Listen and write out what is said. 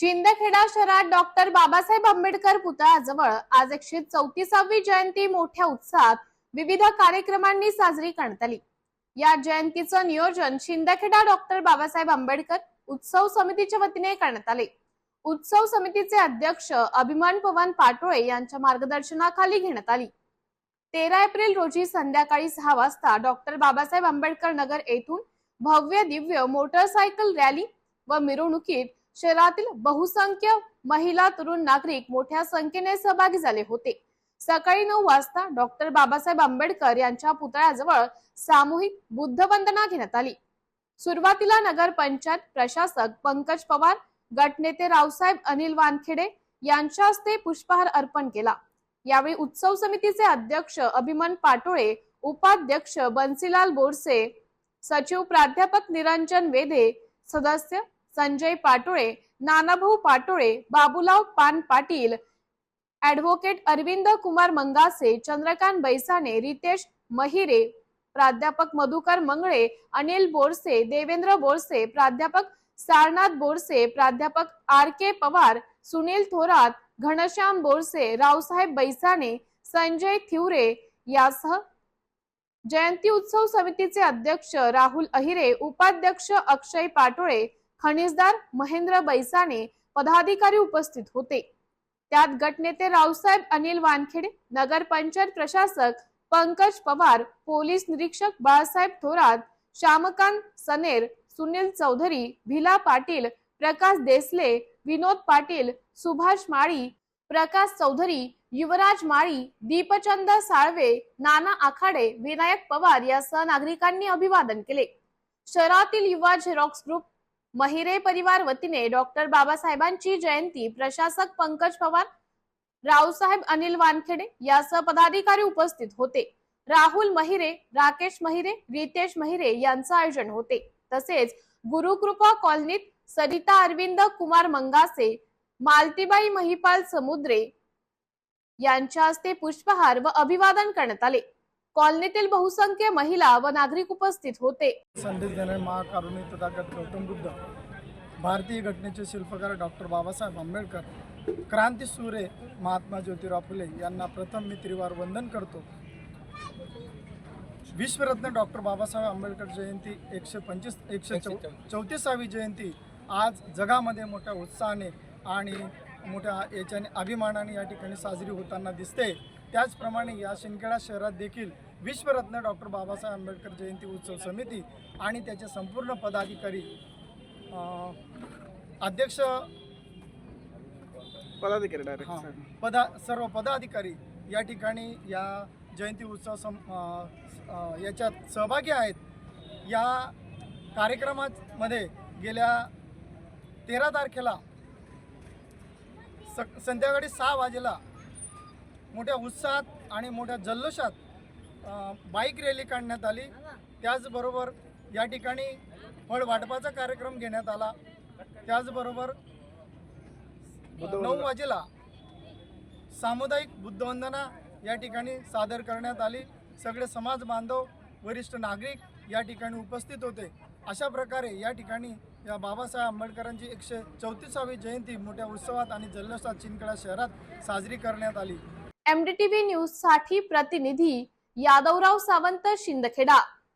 शिंदखेडा शहरात डॉक्टर बाबासाहेब आंबेडकर पुतळाजवळ आज एकशे चौतीसावी जयंती मोठ्या उत्साहात विविध कार्यक्रमांनी साजरी करण्यात आली. या जयंतीचं नियोजन शिंदखेडा डॉक्टर बाबासाहेब आंबेडकर उत्सव समितीच्या वतीने करण्यात आले. उत्सव समितीचे अध्यक्ष अभिमान पवन पाटोळे यांच्या मार्गदर्शनाखाली घेण्यात आली. तेरा एप्रिल रोजी संध्याकाळी सहा वाजता डॉक्टर बाबासाहेब आंबेडकर नगर येथून भव्य दिव्य मोटरसायकल रॅली व मिरवणुकीत शहरातील बहुसंख्य महिला तरुण नागरिक मोठ्या संख्येने सहभागी झाले होते. सकाळी नऊ वाजता डॉक्टर बाबासाहेब आंबेडकर यांच्या पुतळ्याजवळ सामूहिक बुद्धवंदना घेण्यात आली. सुरुवातीला नगर पंचायत प्रशासक पंकज पवार गटनेते रावसाहेब अनिल वानखेडे यांच्या हस्ते पुष्पहार अर्पण केला. यावेळी उत्सव समितीचे अध्यक्ष अभिमन पाटोळे उपाध्यक्ष बन्सीलाल बोरसे सचिव प्राध्यापक निरंजन वेधे सदस्य संजय पाटोळे नानाभाऊ पाटोळे बाबूलाव पान पाटील ऍडव्होकेट अरविंद कुमार मंगासे चंद्रकांत बैसाने रितेश महिरे प्राध्यापक मधुकर मंगळे अनिल बोरसे देवेंद्र बोरसे प्राध्यापक सारनाथ बोरसे प्राध्यापक आर के पवार सुनील थोरात घनश्याम बोरसे रावसाहेब बैसाने संजय थिवरे यासह जयंती उत्सव समितीचे अध्यक्ष राहुल अहिरे उपाध्यक्ष अक्षय पाटोळे खनिजदार महेंद्र बैसाने पदाधिकारी उपस्थित होते. त्यात गटनेते रावसाहेब अनिल वानखेडे नगरपंचायत प्रशासक पंकज पवार पोलीस निरीक्षक बाळासाहेब थोरात श्यामकांत सनेर सुनील चौधरी भिला पाटील प्रकाश देसले विनोद पाटील सुभाष माळी प्रकाश चौधरी युवराज माळी दीपचंद साळवे नाना आखाडे विनायक पवार या नागरिकांनी अभिवादन केले. शहरातील युवा झेरॉक्स ग्रुप महिरे परिवार वतीने डॉक्टर बाबासाहेबांची जयंती प्रशासक पंकज पवार रावसाहेब अनिल वानखेडे यासह पदाधिकारी उपस्थित होते. राहुल महिरे राकेश महिरे रितेश महिरे यांचं आयोजन होते. तसेच गुरुकृपा कॉलनीत सरिता अरविंद कुमार मंगासे मालतीबाई महिपाल समुद्रे यांच्या हस्ते पुष्पहार व अभिवादन करण्यात आले. कॉलनीतील बहुसंख्य महिला व नागरिक उपस्थित होते. संदेश देणारे महाकारुणी तथागत गौतम बुद्ध भारतीय घटनेचे शिल्पकार डॉक्टर बाबासाहेब आंबेडकर क्रांती सूर्य महात्मा ज्योतिराव फुले यांना प्रथम मी त्रिवार वंदन करतो. विश्वरत्न डॉक्टर बाबासाहेब आंबेडकर जयंती एकशे पंचवीस एकशे चौ चौतीसावी जयंती आज जगामध्ये मोठ्या उत्साहाने आणि मोठ्या याच्याने अभिमानाने या ठिकाणी साजरी होताना दिसते. त्याचप्रमाणे या शिंदखेडा शहरात देखील विश्वरत्न डॉक्टर बाबासाहेब आंबेडकर जयंती उत्सव समिती आणि त्याचे संपूर्ण पदाधिकारी अध्यक्ष पदाधिकारी हां, डायरेक्ट पदा सर्व पदाधिकारी या ठिकाणी या जयंती उत्सव सम याच्यात सहभागी आहेत. या कार्यक्रमामध्ये गेल्या तेरा तारखेला स संध्याकाळी सहा वाजेला मोठ्या उत्साहात आणि मोठ्या जल्लोषात बाईक रॅली काढण्यात आली. त्याचबरोबर या ठिकाणी फळ वाटपाचा कार्यक्रम घेण्यात आला. त्याचबरोबर नऊ वाजेला सामुदायिक बुद्धवंदना या ठिकाणी सादर करण्यात आली. सगळे समाज बांधव वरिष्ठ नागरिक या ठिकाणी उपस्थित होते. अशा प्रकारे या ठिकाणी या बाबासाहेब आंबेडकरांची एकशे चौतीसावी जयंती मोठ्या उत्सवात आणि जल्लोषात चिनकडा शहरात साजरी करण्यात आली. एमडीटीव्ही न्यूजसाठी प्रतिनिधी यादवराव सावंत शिंदखेडा.